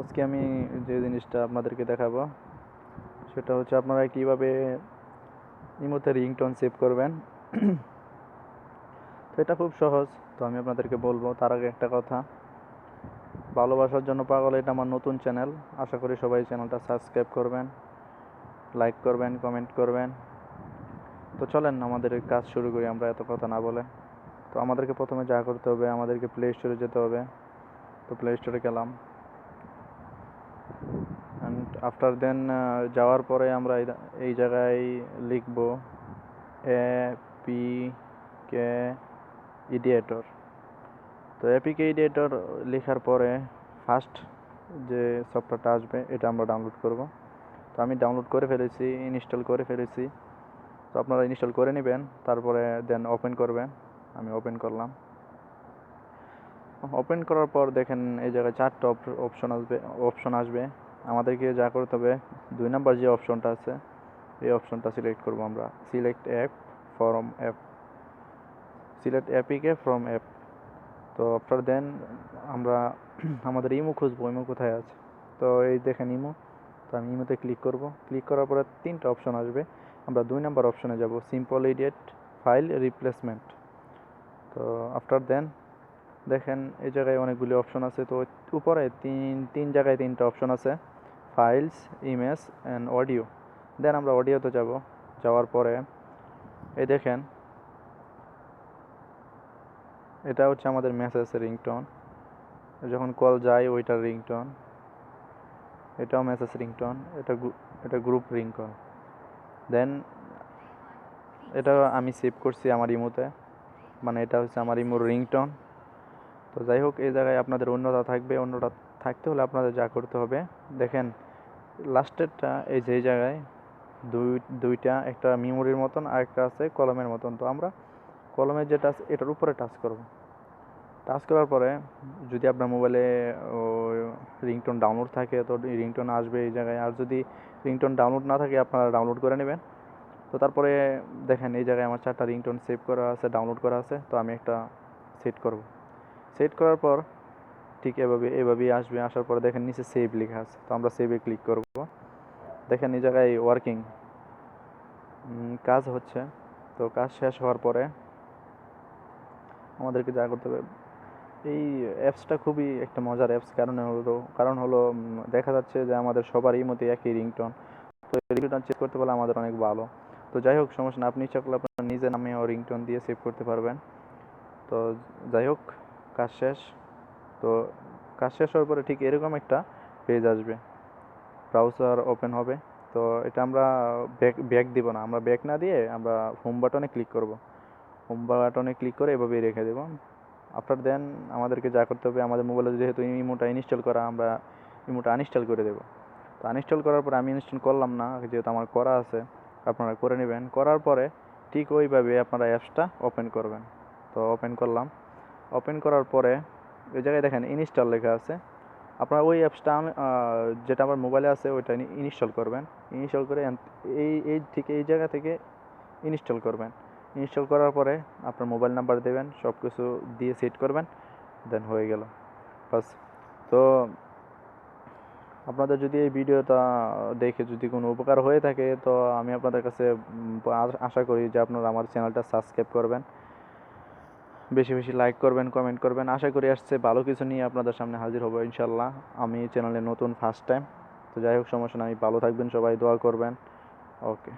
আজকে আমি যে জিনিসটা আপনাদেরকে দেখাবো, সেটা হচ্ছে আপনারা কীভাবে ইমোতে রিংটোন সেভ করবেন। তো এটা খুব সহজ, তো আমি আপনাদেরকে বলব তার আগে একটা কথা। ভালোবাসার জন্য পাগল এটা আমার নতুন চ্যানেল, আশা করি সবাই চ্যানেলটা সাবস্ক্রাইব করবেন, লাইক করবেন, কমেন্ট করবেন। তো চলেন আমাদের কাজ শুরু করি আমরা এত কথা না বলে। তো আমাদেরকে প্রথমে যা করতে হবে, আমাদেরকে প্লে স্টোরে যেতে হবে। তো প্লে স্টোরে গেলাম। আফটার দেন যাওয়ার পরে আমরা এই- এই জায়গায় লিখব এ পি কে ইডিয়েটর। তো এপিকে ইডিয়েটর লেখার পরে ফার্স্ট যে সফটওয়্যারটা আসবে, এটা আমরা ডাউনলোড করব। তো আমি ডাউনলোড করে ফেলেছি ইনস্টল করে ফেলেছি। তো আপনারা ইনস্টল করে নেবেন, তারপরে দেন ওপেন করবেন। আমি ওপেন করলাম। ওপেন করার পর দেখেন এই জায়গায় চারটা অপশন আসবে অপশন আসবে। আমাদেরকে যা করতে হবে, দুই নাম্বার যে অপশনটা আছে, এই অপশনটা সিলেক্ট করব আমরা। Select app from app select APK from app তো আফটার দেন, আমরা আমাদের ইমো খুঁজবো ইমো কোথায় আছে? তো এই দেখেন ইমো তো আমি ইমোতে ক্লিক করব। ক্লিক করার পরে তিনটা অপশন আসবে। আমরা দুই নাম্বার অপশনে যাব। সিম্পল ইডিয়েট ফাইল রিপ্লেসমেন্ট তো আফটার দেন দেখেন, এই জায়গায় অনেকগুলি অপশন আছে। তো উপরে তিন তিন জায়গায় তিনটা অপশন আছে। Files image and audio then আমরা অডিওতে যাব। যাওয়ার পরে, এই দেখেন, এটা হচ্ছে আমাদের মেসেজ রিংটোন যখন কল যায়, ওইটার রিংটোন এটাও মেসেজ রিংটোন এটা এটা গ্রুপ রিংটোন দেন এটা আমি সেভ করছি আমার ইমোতে মানে এটা হচ্ছে আমার ইমোর রিংটোন তো যাই হোক, এই জায়গায় আপনাদের অন্যতা থাকবে। অন্যটা থাকতে হলে আপনাদের যা করতে হবে। দেখেন, লাস্টেরটা, এই যে জায়গায়, দুই, দুইটা, একটা মেমোরির মতন আর একটা আছে কলমের মতন। তো আমরা কলমের যেটা আছে এটার উপরে টাচ করব। টাচ করার পরে যদি আপনার মোবাইলে রিংটোন ডাউনলোড থাকে, তো রিংটোন আসবে এই জায়গায়। আর যদি রিংটোন ডাউনলোড না থাকে, আপনারা ডাউনলোড করে নেবেন। তো তারপরে দেখেন, এই জায়গায় আমার চারটা রিংটোন সেভ করা আছে, ডাউনলোড করা আছে। তো আমি একটা সেট করব। সেট করার পর ঠিক এভাবে, এভাবেই আসবে। আসার পরে দেখেন নিচে সেভ লেখা আছে। তো আমরা সেভে ক্লিক করব। দেখেন এই জায়গায় ওয়ার্কিং কাজ হচ্ছে। তো কাজ শেষ হওয়ার পরে আমাদেরকে যা করতে হবে, এই অ্যাপসটা খুবই একটা মজার অ্যাপস কারণ হলো কারণ হলো দেখা যাচ্ছে যে আমাদের সবারই মতো একই রিংটোন তো রিংটোন চেক করতে পারলে আমাদের অনেক ভালো। তো যাই হোক, সমস্যা না, আপনি ইচ্ছা করলে আপনার নিজের নামে ও রিংটোন দিয়ে সেভ করতে পারবেন। তো যাই হোক। কাজ শেষ। তো কাজ শেষ হওয়ার পরে ঠিক এরকম একটা পেজ আসবে। ব্রাউজার ওপেন হবে। তো এটা আমরা ব্যাক ব্যাক দিব না। আমরা ব্যাক না দিয়ে আমরা হোম বাটনে ক্লিক করব। হোম বাটনে ক্লিক করে এভাবেই রেখে দেব। আফটার দেন আমাদেরকে যা করতে হবে, আমাদের মোবাইলে যেহেতু ইমোটা ইনস্টল করা, আমরা ইমোটা আনইনস্টল করে দেব। তো আনইনস্টল করার পরে আমি ইনস্টল করলাম না, যেহেতু আমার করা আছে, আপনারা করে নেবেন। করার পরে ঠিক ওইভাবে আপনারা অ্যাপসটা ওপেন করবেন। তো ওপেন করলাম। ওপেন করার পরে ওই জায়গায় দেখেন ইনস্টল লেখা আছে। আপনার ওই অ্যাপসটা যেটা আমার মোবাইলে আছে, ওইটা ইনস্টল করবেন। ইনস্টল করে এই এই ঠিক এই জায়গা থেকে ইনস্টল করবেন। ইনস্টল করার পরে আপনার মোবাইল নাম্বার দেবেন সব কিছু দিয়ে সেট করবেন, দেন হয়ে গেল। বাস। তো আপনাদের যদি এই ভিডিওটা দেখে যদি কোনো উপকার হয়ে থাকে, তো আমি আপনাদের কাছে আশা করি যে আপনারা আমার চ্যানেলটা সাবস্ক্রাইব করবেন। বেশি বেশি লাইক করবেন কমেন্ট করবেন। আশা করি আসছে ভালো কিছু নিয়ে আপনাদের সামনে হাজির হব ইনশাল্লাহ। আমি চ্যানেলে নতুন ফার্স্ট টাইম তো যাই হোক, সমস্যা নাই। ভালো থাকবেন সবাই, দোয়া করবেন। ওকে